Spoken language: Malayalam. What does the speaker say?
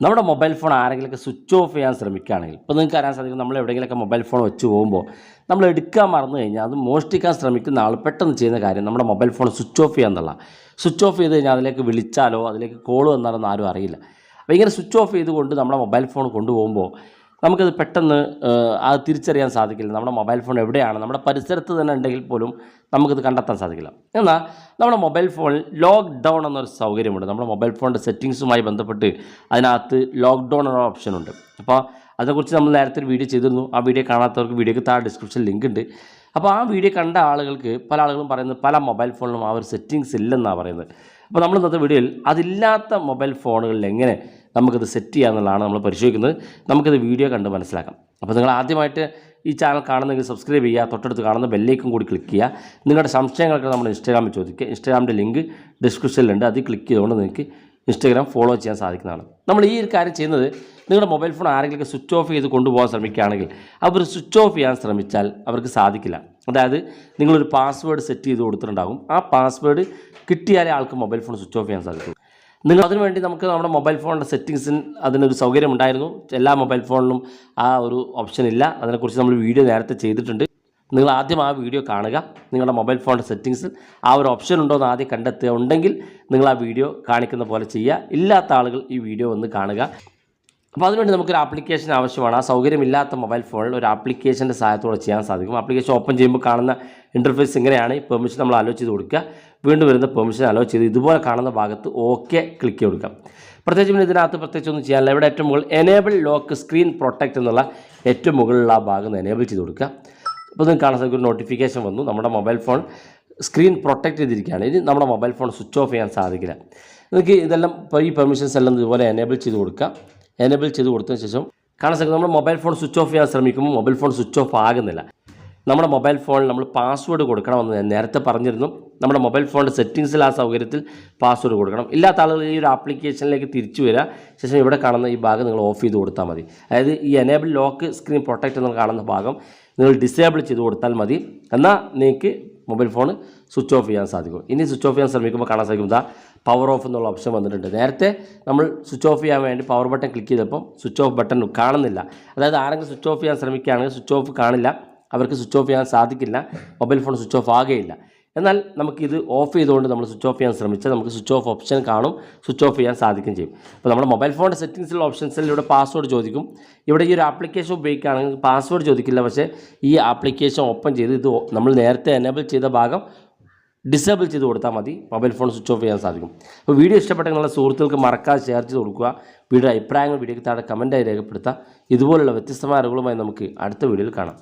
നമ്മുടെ മൊബൈൽ ഫോൺ ആരെങ്കിലുമൊക്കെ സ്വിച്ച് ഓഫ് ചെയ്യാൻ ശ്രമിക്കുകയാണെങ്കിൽ ഇപ്പോൾ നിങ്ങൾക്ക് അറിയാൻ സാധിക്കും നമ്മൾ എവിടെയെങ്കിലുമൊക്കെ മൊബൈൽ ഫോൺ വെച്ച് പോകുമ്പോൾ നമ്മൾ എടുക്കാൻ മറന്നു കഴിഞ്ഞാൽ അത് മോഷ്ടിക്കാൻ ശ്രമിക്കുന്ന ആൾ പെട്ടെന്ന് ചെയ്യുന്ന കാര്യം നമ്മുടെ മൊബൈൽ ഫോൺ സ്വിച്ച് ഓഫ് ചെയ്യുക എന്നുള്ള സ്വിച്ച് ഓഫ് ചെയ്ത് കഴിഞ്ഞാൽ അതിലേക്ക് വിളിച്ചാലോ അതിലേക്ക് കോൾ വന്നാലൊന്നും ആരും അറിയില്ല. അപ്പോൾ ഇങ്ങനെ സ്വിച്ച് ഓഫ് ചെയ്തുകൊണ്ട് നമ്മുടെ മൊബൈൽ ഫോൺ കൊണ്ടുപോകുമ്പോൾ നമുക്കത് പെട്ടെന്ന് അത് തിരിച്ചറിയാൻ സാധിക്കില്ല. നമ്മുടെ മൊബൈൽ ഫോൺ എവിടെയാണ്? നമ്മുടെ പരിസരത്ത് തന്നെ ഉണ്ടെങ്കിൽ പോലും നമുക്കത് കണ്ടെത്താൻ സാധിക്കില്ല. എന്നാൽ നമ്മുടെ മൊബൈൽ ഫോണിൽ ലോക്ക്ഡൗൺ എന്നൊരു സൗകര്യമുണ്ട്. നമ്മുടെ മൊബൈൽ ഫോണിന്റെ സെറ്റിങ്സുമായി ബന്ധപ്പെട്ട് അതിനകത്ത് ലോക്ക്ഡൗൺ എന്ന ഓപ്ഷനുണ്ട് അപ്പോൾ അതിനെക്കുറിച്ച് നമ്മൾ നേരത്തെ ഒരു വീഡിയോ ചെയ്തിരുന്നു. ആ വീഡിയോ കാണാത്തവർക്ക് വീഡിയോക്ക് താഴെ ഡിസ്ക്രിപ്ഷൻ ലിങ്ക് ഉണ്ട്. അപ്പോൾ ആ വീഡിയോ കണ്ട ആളുകൾക്ക് പല ആളുകളും പറയുന്നത് പല മൊബൈൽ ഫോണിലും ആ ഒരു സെറ്റിങ്സ് ഇല്ലെന്നാണ് പറയുന്നത്. അപ്പോൾ നമ്മൾ ഇന്നത്തെ വീഡിയോയിൽ അതില്ലാത്ത മൊബൈൽ ഫോണുകളിൽ എങ്ങനെ നമുക്കത് സെറ്റ് ചെയ്യാമെന്നുള്ളതാണ് നമ്മൾ പരിശോധിക്കുന്നത്. നമുക്കിത് വീഡിയോ കണ്ട് മനസ്സിലാക്കാം. അപ്പോൾ നിങ്ങൾ ആദ്യമായിട്ട് ഈ ചാനൽ കാണുന്നെങ്കിൽ സബ്സ്ക്രൈബ് ചെയ്യുക തൊട്ടടുത്ത് കാണുന്ന ബെല്ലേക്കും കൂടി ക്ലിക്ക് ചെയ്യുക. നിങ്ങളുടെ സംശയങ്ങളൊക്കെ നമ്മൾ ഇൻസ്റ്റാഗ്രാമിൽ ചോദിക്കുക. ഇൻസ്റ്റാഗ്രാമിന്റെ ലിങ്ക് ഡിസ്ക്രിപ്ഷനിലുണ്ട് അത് ക്ലിക്ക് ചെയ്തുകൊണ്ട് നിങ്ങൾക്ക് ഇൻസ്റ്റാഗ്രാം ഫോളോ ചെയ്യാൻ സാധിക്കുന്നതാണ്. നമ്മൾ ഈ ഒരു കാര്യം ചെയ്യുന്നത് നിങ്ങളുടെ മൊബൈൽ ഫോൺ ആരെങ്കിലും സ്വിച്ച് ഓഫ് ചെയ്ത് കൊണ്ടുപോകാൻ ശ്രമിക്കുകയാണെങ്കിൽ അവർ സ്വിച്ച് ഓഫ് ചെയ്യാൻ ശ്രമിച്ചാൽ അവർക്ക് സാധിക്കില്ല. അതായത് നിങ്ങളൊരു പാസ്വേഡ് സെറ്റ് ചെയ്ത് കൊടുത്തിട്ടുണ്ടാകും. ആ പാസ്വേഡ് കിട്ടിയാലേ ആൾക്ക് മൊബൈൽ ഫോൺ സ്വിച്ച് ഓഫ് ചെയ്യാൻ സാധിക്കും. നിങ്ങൾ അതിനു വേണ്ടി നമുക്ക് നമ്മുടെ മൊബൈൽ ഫോണിന്റെ സെറ്റിങ്സിന് അതിനൊരു സൗകര്യം ഉണ്ടായിരുന്നു എല്ലാ മൊബൈൽ ഫോണിലും ആ ഒരു ഓപ്ഷൻ ഇല്ല. അതിനെക്കുറിച്ച് നമ്മൾ വീഡിയോ നേരത്തെ ചെയ്തിട്ടുണ്ട്. നിങ്ങൾ ആദ്യം ആ വീഡിയോ കാണുക. നിങ്ങളുടെ മൊബൈൽ ഫോണിന്റെ സെറ്റിങ്സിൽ ആ ഒരു ഓപ്ഷൻ ഉണ്ടോ എന്ന് ആദ്യം കണ്ടെത്തുക. ഉണ്ടെങ്കിൽ നിങ്ങൾ ആ വീഡിയോ കാണിക്കുന്ന പോലെ ചെയ്യുക. ഇല്ലാത്ത ആളുകൾ ഈ വീഡിയോ ഒന്ന് കാണുക. അപ്പോൾ അതിനുവേണ്ടി നമുക്കൊരു ആപ്ലിക്കേഷൻ ആവശ്യമാണ്. ആ സൗകര്യമില്ലാത്ത മൊബൈൽ ഫോണിൽ ഒരു ആപ്ലിക്കേഷന്റെ സഹായത്തോടെ ചെയ്യാൻ സാധിക്കും. ആപ്ലിക്കേഷൻ ഓപ്പൺ ചെയ്യുമ്പോൾ കാണുന്ന ഇന്റർഫേസ് ഇങ്ങനെയാണ്. ഈ പെർമിഷൻ നമ്മൾ അലോ ചെയ്ത് കൊടുക്കുക. വീണ്ടും വരുന്ന പെർമിഷൻ അലോ ചെയ്ത് ഇതുപോലെ കാണുന്ന ഭാഗത്ത് ഓക്കെ ക്ലിക്ക് ചെയ്ത് കൊടുക്കാം. പ്രത്യേകിച്ച് പിന്നെ ഇതിനകത്ത് പ്രത്യേകിച്ച് ഒന്നും ചെയ്യാനില്ല. ഇവിടെ ഏറ്റവും മുകളിൽ എനേബിൾ ലോക്ക് സ്ക്രീൻ പ്രൊട്ടക്റ്റ് എന്നുള്ള ഏറ്റവും മുകളിലുള്ള ആ ഭാഗം എനേബിൾ ചെയ്ത് കൊടുക്കുക. അപ്പോൾ നിങ്ങൾക്ക് കാണാൻ സാധിക്കും. ഒരു നോട്ടിഫിക്കേഷൻ വന്നു. നമ്മുടെ മൊബൈൽ ഫോൺ സ്ക്രീൻ പ്രൊട്ടക്റ്റ് ചെയ്തിരിക്കുകയാണ്. ഇനി നമ്മുടെ മൊബൈൽ ഫോൺ സ്വിച്ച് ഓഫ് ചെയ്യാൻ സാധിക്കില്ല. നിങ്ങൾക്ക് ഇതെല്ലാം ഈ പെർമിഷൻസ് എല്ലാം ഇതുപോലെ എനേബിൾ ചെയ്ത് കൊടുക്കുക എനേബിൾ ചെയ്ത് കൊടുത്തതിന് ശേഷം കാണാൻ സാധിക്കും നമ്മുടെ മൊബൈൽ ഫോൺ സ്വിച്ച് ഓഫ് ചെയ്യാൻ ശ്രമിക്കുമ്പോൾ മൊബൈൽ ഫോൺ സ്വിച്ച് ഓഫ് ആകുന്നില്ല. നമ്മുടെ മൊബൈൽ ഫോണിൽ നമ്മൾ പാസ്വേഡ് കൊടുക്കണമെന്ന് ഞാൻ നേരത്തെ പറഞ്ഞിരുന്നു. നമ്മുടെ മൊബൈൽ ഫോണിന്റെ സെറ്റിങ്സിൽ ആ സൗകര്യത്തിൽ പാസ്വേഡ് കൊടുക്കണം. ഇല്ലാത്ത ആളുകൾ ഈ ഒരു ആപ്ലിക്കേഷനിലേക്ക് തിരിച്ചു വരിക. ശേഷം ഇവിടെ കാണുന്ന ഈ ഭാഗം നിങ്ങൾ ഓഫ് ചെയ്ത് കൊടുത്താൽ മതി. അതായത് ഈ എനേബിൾ ലോക്ക് സ്ക്രീൻ പ്രൊട്ടക്റ്റ് എന്ന് കാണുന്ന ഭാഗം നിങ്ങൾ ഡിസേബിൾ ചെയ്ത് കൊടുത്താൽ മതി. എന്നാൽ നിങ്ങൾക്ക് മൊബൈൽ ഫോൺ സ്വിച്ച് ഓഫ് ചെയ്യാൻ സാധിക്കും. ഇനി സ്വിച്ച് ഓഫ് ചെയ്യാൻ ശ്രമിക്കുമ്പോൾ കാണാൻ സാധിക്കും ഇതാ പവർ ഓഫ് എന്നുള്ള ഓപ്ഷൻ വന്നിട്ടുണ്ട്. നേരത്തെ നമ്മൾ സ്വിച്ച് ഓഫ് ചെയ്യാൻ വേണ്ടി പവർ ബട്ടൺ ക്ലിക്ക് ചെയ്തപ്പോൾ സ്വിച്ച് ഓഫ് ബട്ടൺ കാണുന്നില്ല. അതായത് ആരെങ്കിലും സ്വിച്ച് ഓഫ് ചെയ്യാൻ ശ്രമിക്കുകയാണെങ്കിൽ സ്വിച്ച് ഓഫ് കാണില്ല. അവർക്ക് സ്വിച്ച് ഓഫ് ചെയ്യാൻ സാധിക്കില്ല. മൊബൈൽ ഫോൺ സ്വിച്ച് ഓഫ് ആകുകയില്ല എന്നാൽ നമുക്കിത് ഓഫ് ചെയ്തുകൊണ്ട് നമ്മൾ സ്വിച്ച് ഓഫ് ചെയ്യാൻ ശ്രമിച്ചാൽ നമുക്ക് സ്വിച്ച് ഓഫ് ഓപ്ഷൻ കാണും സ്വിച്ച് ഓഫ് ചെയ്യാൻ സാധിക്കും ചെയ്യും. അപ്പോൾ നമ്മുടെ മൊബൈൽ ഫോണിന്റെ സെറ്റിങ്സിലുള്ള ഓപ്ഷൻസിൽ ഇവിടെ പാസ്വേഡ് ചോദിക്കും. ഇവിടെ ഈ ഒരു ആപ്ലിക്കേഷൻ ഉപയോഗിക്കുകയാണെങ്കിൽ പാസ്വേഡ് ചോദിക്കില്ല പക്ഷേ ഈ ആപ്ലിക്കേഷൻ ഓപ്പൺ ചെയ്ത് ഇത് നമ്മൾ നേരത്തെ എനേബിൾ ചെയ്ത ഭാഗം ഡിസേബിൾ ചെയ്ത് കൊടുത്താൽ മതി മൊബൈൽ ഫോൺ സ്വിച്ച് ഓഫ് ചെയ്യാൻ സാധിക്കും. അപ്പോൾ വീഡിയോ ഇഷ്ടപ്പെട്ടെങ്കിൽ സുഹൃത്തുക്കൾക്ക് മറക്കാതെ ഷെയർ ചെയ്ത് കൊടുക്കുക. വീഡിയോ അഭിപ്രായങ്ങൾ വീഡിയോയ്ക്ക് താഴെ കമന്റായി രേഖപ്പെടുത്തുക. ഇതുപോലുള്ള വ്യത്യസ്തമായ അറിവുകളുമായി നമുക്ക് അടുത്ത വീഡിയോയിൽ കാണാം.